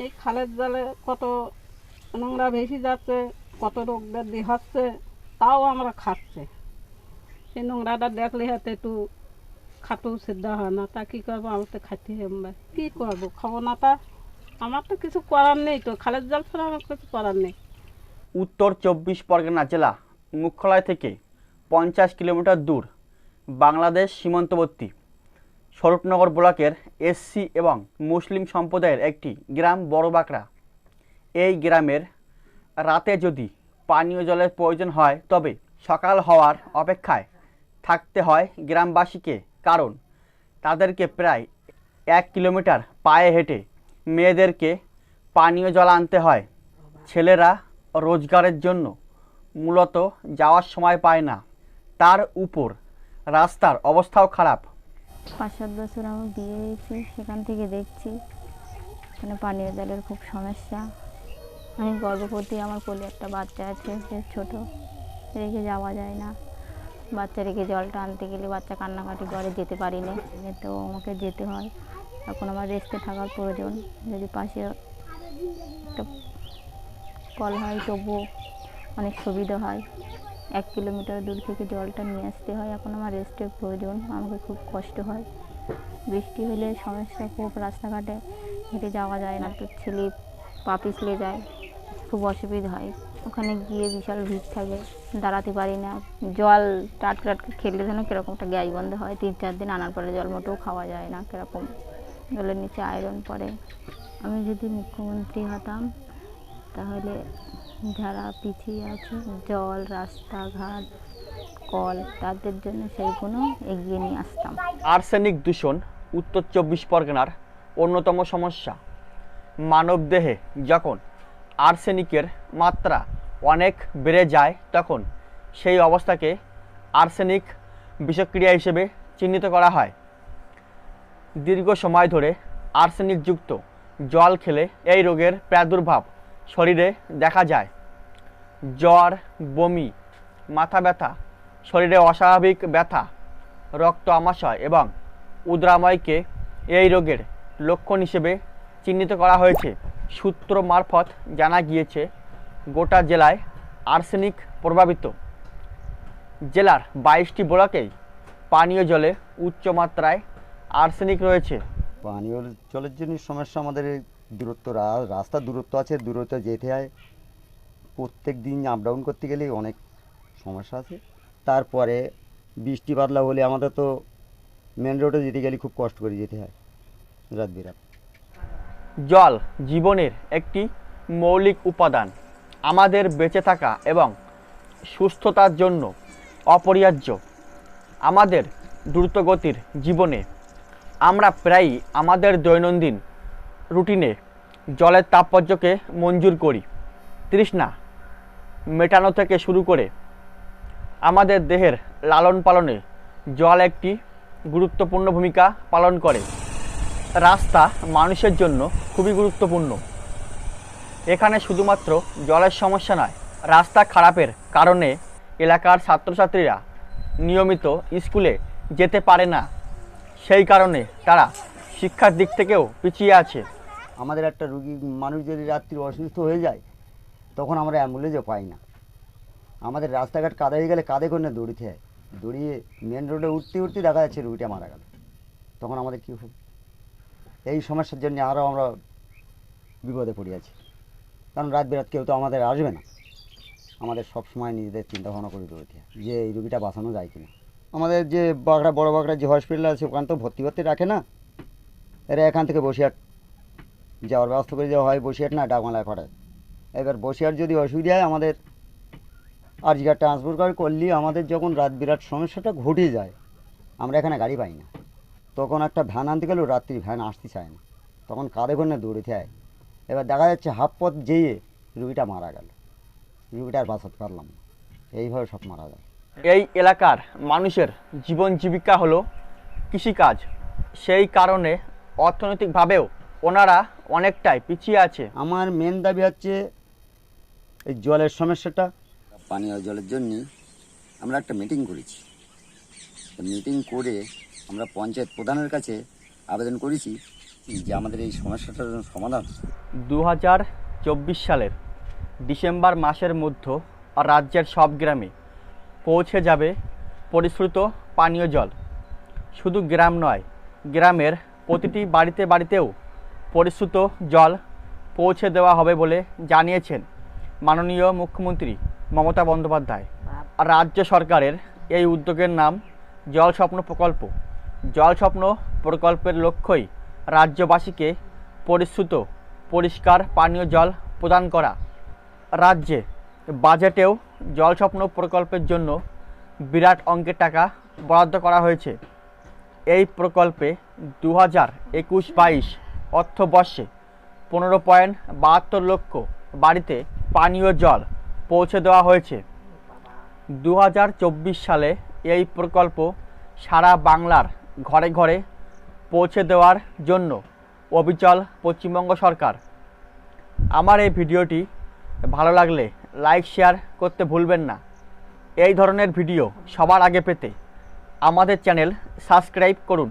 এই খালের জলে কত নোংরা ভেসে যাচ্ছে, কত রোগ ব্যাধি হচ্ছে তাও আমরা খাচ্ছে। সেই নোংরাটা দেখলে হাতে একটু খাটু সিদ্ধ হয় না। তা কী করব? আমার তো খাইতে হবে কী করব? খাব না তা? আমার তো কিছু করার নেই তো। খালের জল ছাড়া আমার কিছু করার নেই। উত্তর চব্বিশ পরগনা জেলা, মুখ্যালয় থেকে পঞ্চাশ কিলোমিটার দূর, বাংলাদেশ সীমান্তবর্তী। স্বরূপনগর ব্লকের এসসি এবং মুসলিম সম্প্রদায়ের একটি গ্রাম বড়বাকড়া এই গ্রামের রাতে যদি পানীয় জলের প্রয়োজন হয়, তবে সকাল হওয়ার অপেক্ষায় থাকতে হয় গ্রামবাসীকে, কারণ তাদেরকে প্রায় এক কিলোমিটার পায়ে হেঁটে মেয়েদেরকে পানীয় জল আনতে হয়। ছেলেরা রোজগারের জন্য মূলত যাওয়ার সময় পায় না। তার উপর রাস্তার অবস্থাও খারাপ। পাঁচ সাত বছর আমি বিয়ে হয়েছি সেখান থেকে দেখছি এখানে পানীয় জলের খুব সমস্যা। আমি গর্ভবতী, আমার কোলে একটা বাচ্চা আছে, সে ছোটো, রেখে যাওয়া যায় না। বাচ্চা রেখে জলটা আনতে গেলে বাচ্চা কান্নাকাটি করে, যেতে পারি না। তো আমাকে যেতে হয়। এখন আমার রেস্টে থাকার প্রয়োজন। যদি পাশে একটা কল হয়, তবুও অনেক সুবিধা হয়। এক কিলোমিটার দূর থেকে জলটা নিয়ে আসতে হয়। এখন আমার রেস্টের প্রয়োজন। আমাকে খুব কষ্ট হয়। বৃষ্টি হলে সমস্যা, খুব রাস্তাঘাটে হেঁটে যাওয়া যায় না। তো ছেলে পা পিছলে যায়। খুব অসুবিধা হয়। ওখানে গিয়ে বিশাল ভিড় থাকে। দাঁড়াতে পারি না। জল টাট টাটকে খেলে যেন কীরকম একটা গ্যাস বন্ধ হয়। তিন চার দিন আনার পরে জল মোটেও খাওয়া যায় না কীরকম। জলের নিচে আয়রন পড়ে। আমি যদি মুখ্যমন্ত্রী হতাম, তাহলে যারা পিছিয়ে আছে, জল, রাস্তাঘাট, কল, তাদের জন্য সেইগুলো এগিয়ে নিয়ে আসতাম। আর্সেনিক দূষণ, উত্তর চব্বিশ পরগনার অন্যতম সমস্যা। মানবদেহে যখন আর্সেনিকের মাত্রা অনেক বেড়ে যায়, তখন সেই অবস্থাকে আর্সেনিক বিষক্রিয়া হিসেবে চিহ্নিত করা হয়। দীর্ঘ সময় ধরে আর্সেনিকযুক্ত জল খেলে এই রোগের প্রাদুর্ভাব শরীরে দেখা যায়। জ্বর, বমি, মাথা ব্যথা, শরীরে অস্বাভাবিক ব্যথা, রক্ত আমাশয় এবং উদ্রাময়কে এই রোগের লক্ষণ হিসেবে চিহ্নিত করা হয়েছে। সূত্র মারফত জানা গিয়েছে, গোটা জেলায় আর্সেনিক প্রভাবিত। জেলার বাইশটি ব্লকেই পানীয় জলে উচ্চমাত্রায় আর্সেনিক রয়েছে। পানীয় জলের জন্য সমস্যা আমাদের দূরত্ব, রা- রাস্তার দূরত্ব আছে, দূরত্ব যেতে হয়। প্রত্যেক দিন আপ ডাউন করতে গেলে অনেক সমস্যা আছে। তারপরে বৃষ্টি বাদলা হলে আমাদের তো মেন রোডে যেতে গেলে খুব কষ্ট করে যেতে হয়। রাত বিরাত। জল জীবনের একটি মৌলিক উপাদান। আমাদের বেঁচে থাকা এবং সুস্থতার জন্য অপরিহার্য। আমাদের দ্রুতগতির জীবনে আমরা প্রায়ই আমাদের দৈনন্দিন রুটিনে জলের তাৎপর্যকে মঞ্জুর করি। তৃষ্ণা মেটানো থেকে শুরু করে আমাদের দেহের লালন পালনে জল একটি গুরুত্বপূর্ণ ভূমিকা পালন করে। রাস্তা মানুষের জন্য খুবই গুরুত্বপূর্ণ। এখানে শুধুমাত্র জলের সমস্যা নয়, রাস্তা খারাপের কারণে এলাকার ছাত্রছাত্রীরা নিয়মিত স্কুলে যেতে পারে না। সেই কারণে তারা শিক্ষার দিক থেকেও পিছিয়ে আছে। আমাদের একটা রুগী, মানুষ যদি রাত্রি অসুস্থ হয়ে যায় তখন আমরা অ্যাম্বুলেন্সও পাই না। আমাদের রাস্তাঘাট কাদা হয়ে গেলে কাদে করে না দৌড়িতে হয়। দৌড়িয়ে মেন রোডে উঠতে উঠতে দেখা যাচ্ছে রুগীটা মারা গেল। তখন আমাদের কী হবে এই সমস্যার জন্য আরও আমরা বিপদে পড়ে আছি। কারণ রাত বেরাত কেউ তো আমাদের আসবে না। আমাদের সব সময় নিজেদের চিন্তা ভাবনা করে দৌড়িতে হয় যে এই রুগীটা বাঁচানো যায় কিনা। আমাদের যে বাগড়া, বড় বাগড়া যে হসপিটাল আছে, ওখানে তো ভর্তি করতে রাখে না। এরা এখান থেকে বসিরহাট যাওয়ার ব্যবস্থা করে দেওয়া হয়। বসিরহাট না, ডাকমালায় পাঠায়। এবার বসিরহাট যদি অসুবিধা হয় আমাদের আর আর্জিকার ট্রান্সপোর্ট করে করলেই আমাদের যখন রাত বিরাট সমস্যাটা ঘটে যায় আমরা এখানে গাড়ি পাই না। তখন একটা ভ্যান আনতে গেলেও রাত্রি ভ্যান আসতে চায় না। তখন কাঁধে করে না দৌড়েতে হয় এবার দেখা যাচ্ছে হাফ পথ যেয়ে রুগীটা মারা গেল। রুগীটা আর বাঁচাতে পারলাম না। এইভাবে সব মারা যায় এই এলাকার মানুষের জীবন জীবিকা হলো কৃষিকাজ। সেই কারণে অর্থনৈতিকভাবেও ওনারা অনেকটাই পিছিয়ে আছে। আমার মেন দাবি হচ্ছে এই জলের সমস্যাটা? পানীয় জলের জন্য আমরা একটা মিটিং করেছি। মিটিং করে আমরা পঞ্চায়েত প্রধানের কাছে আবেদন করেছি যে আমাদের এই সমস্যাটার জন্য সমাধান দু হাজার চব্বিশ সালের ডিসেম্বর মাসের মধ্য রাজ্যের সব গ্রামে পৌঁছে যাবে পরিশ্রুত পানীয় জল। শুধু গ্রাম নয় গ্রামের প্রতিটি বাড়িতে বাড়িতেও পরিশ্রুত জল পৌঁছে দেওয়া হবে বলে জানিয়েছেন মাননীয় মুখ্যমন্ত্রী মমতা বন্দ্যোপাধ্যায়। আর রাজ্য সরকারের এই উদ্যোগের নাম জল স্বপ্ন প্রকল্প। জল স্বপ্ন প্রকল্পের লক্ষ্যই রাজ্যবাসীকে পরিশ্রুত, পরিষ্কার পানীয় জল প্রদান করা। রাজ্যে বাজেটেও জল স্বপ্ন প্রকল্পের জন্য বিরাট অঙ্কের টাকা বরাদ্দ করা হয়েছে। এই প্রকল্পে দু হাজার একুশ বাইশ অর্থবর্ষে পনেরো পয়েন্ট বাহাত্তর লক্ষ বাড়িতে পানীয় জল পৌঁছে দেওয়া হয়েছে। দু হাজার চব্বিশ সালে এই প্রকল্প সারা বাংলার ঘরে ঘরে পৌঁছে দেওয়ার জন্য অবিচল পশ্চিমবঙ্গ সরকার। আমার এই ভিডিওটি ভালো লাগলে লাইক, শেয়ার করতে ভুলবেন না। এই ধরনের ভিডিও সবার আগে পেতে আমাদের চ্যানেল সাবস্ক্রাইব করুন।